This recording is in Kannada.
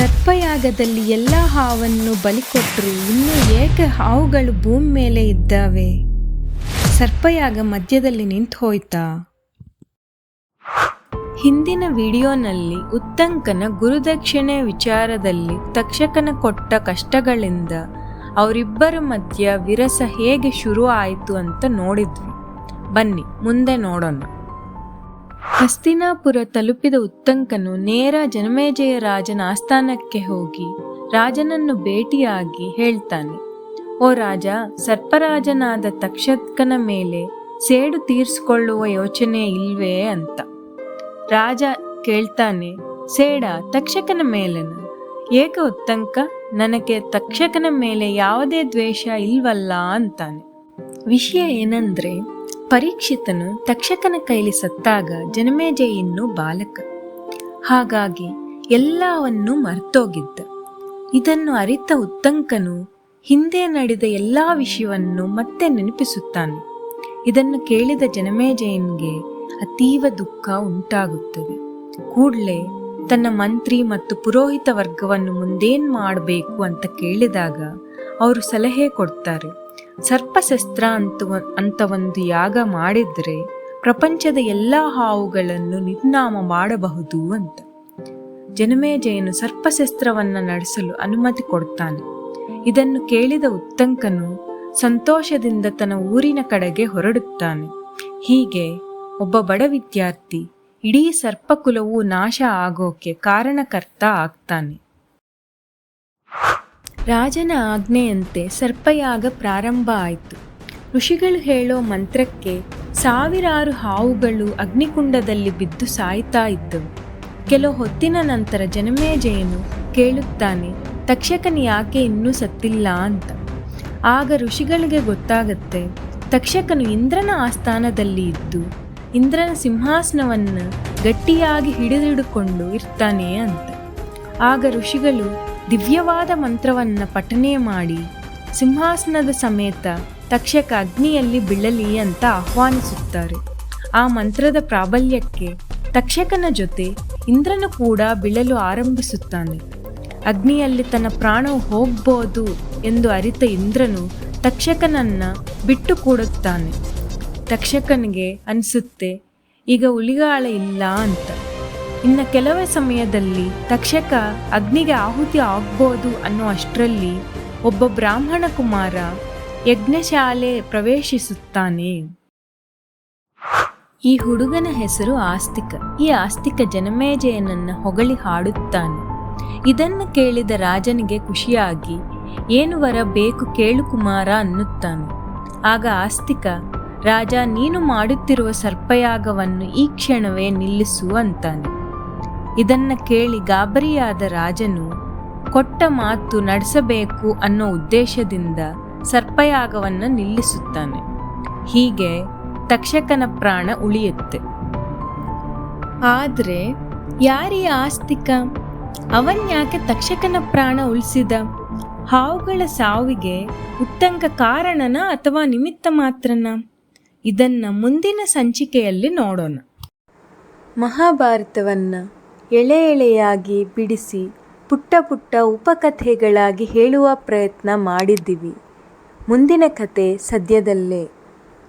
ಸರ್ಪಯಾಗದಲ್ಲಿ ಎಲ್ಲ ಹಾವನ್ನು ಬಲಿ ಕೊಟ್ಟರು ಇನ್ನೂ ಏಕೆ ಹಾವುಗಳು ಭೂಮಿ ಮೇಲೆ ಇದ್ದಾವೆ. ಸರ್ಪಯಾಗ ಮಧ್ಯದಲ್ಲಿ ನಿಂತು ಹೋಯ್ತಾ. ಹಿಂದಿನ ವಿಡಿಯೋನಲ್ಲಿ ಉತ್ತಂಕನ ಗುರುದಕ್ಷಿಣೆ ವಿಚಾರದಲ್ಲಿ ತಕ್ಷಕನ ಕೊಟ್ಟ ಕಷ್ಟಗಳಿಂದ ಅವರಿಬ್ಬರ ಮಧ್ಯ ವಿರಸ ಹೇಗೆ ಶುರು ಆಯಿತು ಅಂತ ನೋಡಿದ್ವಿ. ಬನ್ನಿ, ಮುಂದೆ ನೋಡೋಣ. ಹಸ್ತಿನಾಪುರ ತಲುಪಿದ ಉತ್ತಂಕನು ನೇರ ಜನಮೇಜಯ ರಾಜನ ಆಸ್ಥಾನಕ್ಕೆ ಹೋಗಿ ರಾಜನನ್ನು ಭೇಟಿಯಾಗಿ ಹೇಳ್ತಾನೆ, ಓ ರಾಜ, ಸರ್ಪರಾಜನಾದ ತಕ್ಷಕನ ಮೇಲೆ ಸೇಡು ತೀರಿಸಿಕೊಳ್ಳುವ ಯೋಚನೆ ಇಲ್ವೇ ಅಂತ. ರಾಜ ಕೇಳ್ತಾನೆ, ಸೇಡ, ತಕ್ಷಕನ ಮೇಲನು? ಏಕ ಉತ್ತಂಕ, ನನಗೆ ತಕ್ಷಕನ ಮೇಲೆ ಯಾವುದೇ ದ್ವೇಷ ಇಲ್ವಲ್ಲ ಅಂತಾನೆ. ವಿಷಯ ಏನಂದ್ರೆ ಪರೀಕ್ಷಿತನು ತಕ್ಷಕನ ಕೈಲಿ ಸತ್ತಾಗ ಜನಮೇಜಯ ಇನ್ನೂ ಬಾಲಕ. ಹಾಗಾಗಿ ಎಲ್ಲವನ್ನೂ ಮರ್ತೋಗಿದ್ದ. ಇದನ್ನು ಅರಿತ ಉತ್ತಂಕನು ಹಿಂದೆ ನಡೆದ ಎಲ್ಲ ವಿಷಯವನ್ನು ಮತ್ತೆ ನೆನಪಿಸುತ್ತಾನೆ. ಇದನ್ನು ಕೇಳಿದ ಜನಮೇಜಯನ್ಗೆ ಅತೀವ ದುಃಖ ಉಂಟಾಗುತ್ತದೆ. ಕೂಡಲೇ ತನ್ನ ಮಂತ್ರಿ ಮತ್ತು ಪುರೋಹಿತ ವರ್ಗವನ್ನು ಮುಂದೇನು ಮಾಡಬೇಕು ಅಂತ ಕೇಳಿದಾಗ ಅವರು ಸಲಹೆ ಕೊಡ್ತಾರೆ. ಸರ್ಪಶಸ್ತ್ರ ಅಂತ ಅಂತ ಒಂದು ಯಾಗ ಮಾಡಿದ್ರೆ ಪ್ರಪಂಚದ ಎಲ್ಲ ಹಾವುಗಳನ್ನು ನಿರ್ನಾಮ ಮಾಡಬಹುದು ಅಂತ. ಜನಮೇಜಯನು ಸರ್ಪಶಸ್ತ್ರವನ್ನ ನಡೆಸಲು ಅನುಮತಿ ಕೊಡ್ತಾನೆ. ಇದನ್ನು ಕೇಳಿದ ಉತ್ತಂಕನು ಸಂತೋಷದಿಂದ ತನ್ನ ಊರಿನ ಕಡೆಗೆ ಹೊರಡುತ್ತಾನೆ. ಹೀಗೆ ಒಬ್ಬ ಬಡ ವಿದ್ಯಾರ್ಥಿ ಇಡೀ ಸರ್ಪಕುಲವು ನಾಶ ಆಗೋಕೆ ಕಾರಣಕರ್ತ ಆಗ್ತಾನೆ. ರಾಜನ ಆಜ್ಞೆಯಂತೆ ಸರ್ಪಯಾಗ ಪ್ರಾರಂಭ ಆಯಿತು. ಋಷಿಗಳು ಹೇಳೋ ಮಂತ್ರಕ್ಕೆ ಸಾವಿರಾರು ಹಾವುಗಳು ಅಗ್ನಿಕುಂಡದಲ್ಲಿ ಬಿದ್ದು ಸಾಯ್ತಾ ಇದ್ದವು. ಕೆಲವು ಹೊತ್ತಿನ ನಂತರ ಜನಮೇಜಯನು ಕೇಳುತ್ತಾನೆ, ತಕ್ಷಕನ ಯಾಕೆ ಇನ್ನೂ ಸತ್ತಿಲ್ಲ ಅಂತ. ಆಗ ಋಷಿಗಳಿಗೆ ಗೊತ್ತಾಗತ್ತೆ, ತಕ್ಷಕನು ಇಂದ್ರನ ಆಸ್ಥಾನದಲ್ಲಿ ಇದ್ದು, ಇಂದ್ರನ ಸಿಂಹಾಸನವನ್ನು ಗಟ್ಟಿಯಾಗಿ ಹಿಡಿದಿಡುಕೊಂಡು ಇರ್ತಾನೆ ಅಂತ. ಆಗ ಋಷಿಗಳು ದಿವ್ಯವಾದ ಮಂತ್ರವನ್ನು ಪಠನೆ ಮಾಡಿ ಸಿಂಹಾಸನದ ಸಮೇತ ತಕ್ಷಕ ಅಗ್ನಿಯಲ್ಲಿ ಬೀಳಲಿ ಅಂತ ಆಹ್ವಾನಿಸುತ್ತಾರೆ. ಆ ಮಂತ್ರದ ಪ್ರಾಬಲ್ಯಕ್ಕೆ ತಕ್ಷಕನ ಜೊತೆ ಇಂದ್ರನು ಕೂಡ ಬೀಳಲು ಆರಂಭಿಸುತ್ತಾನೆ. ಅಗ್ನಿಯಲ್ಲಿ ತನ್ನ ಪ್ರಾಣ ಹೋಗ್ಬೋದು ಎಂದು ಅರಿತ ಇಂದ್ರನು ತಕ್ಷಕನನ್ನು ಬಿಟ್ಟು ಕೂಡುತ್ತಾನೆ. ತಕ್ಷಕನಿಗೆ ಅನಿಸುತ್ತೆ, ಈಗ ಉಳಿಗಾಳ ಇಲ್ಲ ಅಂತ. ಇನ್ನು ಕೆಲವೇ ಸಮಯದಲ್ಲಿ ತಕ್ಷಕ ಅಗ್ನಿಗೆ ಆಹುತಿ ಆಗ್ಬೋದು ಅನ್ನೋ ಅಷ್ಟರಲ್ಲಿ ಒಬ್ಬ ಬ್ರಾಹ್ಮಣ ಕುಮಾರ ಯಜ್ಞಶಾಲೆ ಪ್ರವೇಶಿಸುತ್ತಾನೆ. ಈ ಹುಡುಗನ ಹೆಸರು ಆಸ್ತಿಕ. ಈ ಆಸ್ತಿಕ ಜನಮೇಜಯನನ್ನ ಹೊಗಳಿ ಹಾಡುತ್ತಾನೆ. ಇದನ್ನು ಕೇಳಿದ ರಾಜನಿಗೆ ಖುಷಿಯಾಗಿ, ಏನು ವರ ಬೇಕು ಕೇಳು ಕುಮಾರ ಅನ್ನುತ್ತಾನೆ. ಆಗ ಆಸ್ತಿಕ, ರಾಜ, ನೀನು ಮಾಡುತ್ತಿರುವ ಸರ್ಪಯಾಗವನ್ನು ಈ ಕ್ಷಣವೇ ನಿಲ್ಲಿಸು ಅಂತಾನೆ. ಇದನ್ನ ಕೇಳಿ ಗಾಬರಿಯಾದ ರಾಜನು, ಕೊಟ್ಟ ಮಾತು ನಡೆಸಬೇಕು ಅನ್ನೋ ಉದ್ದೇಶದಿಂದ ಸರ್ಪಯಾಗವನ್ನು ನಿಲ್ಲಿಸುತ್ತಾನೆ. ಹೀಗೆ ತಕ್ಷಕನ ಪ್ರಾಣ ಉಳಿಯುತ್ತೆ. ಆದರೆ ಯಾರೀ ಆಸ್ತಿಕ? ಅವನ್ಯಾಕೆ ತಕ್ಷಕನ ಪ್ರಾಣ ಉಳಿಸಿದ? ಹಾವುಗಳ ಸಾವಿಗೆ ಉತ್ತಂಕ ಕಾರಣನ ಅಥವಾ ನಿಮಿತ್ತ ಮಾತ್ರನ? ಇದನ್ನು ಮುಂದಿನ ಸಂಚಿಕೆಯಲ್ಲಿ ನೋಡೋಣ. ಮಹಾಭಾರತವನ್ನ ಎಳೆ ಎಳೆಯಾಗಿ ಬಿಡಿಸಿ ಪುಟ್ಟ ಪುಟ್ಟ ಉಪಕಥೆಗಳಾಗಿ ಹೇಳುವ ಪ್ರಯತ್ನ ಮಾಡಿದ್ದೀವಿ. ಮುಂದಿನ ಕತೆ ಸದ್ಯದಲ್ಲೇ.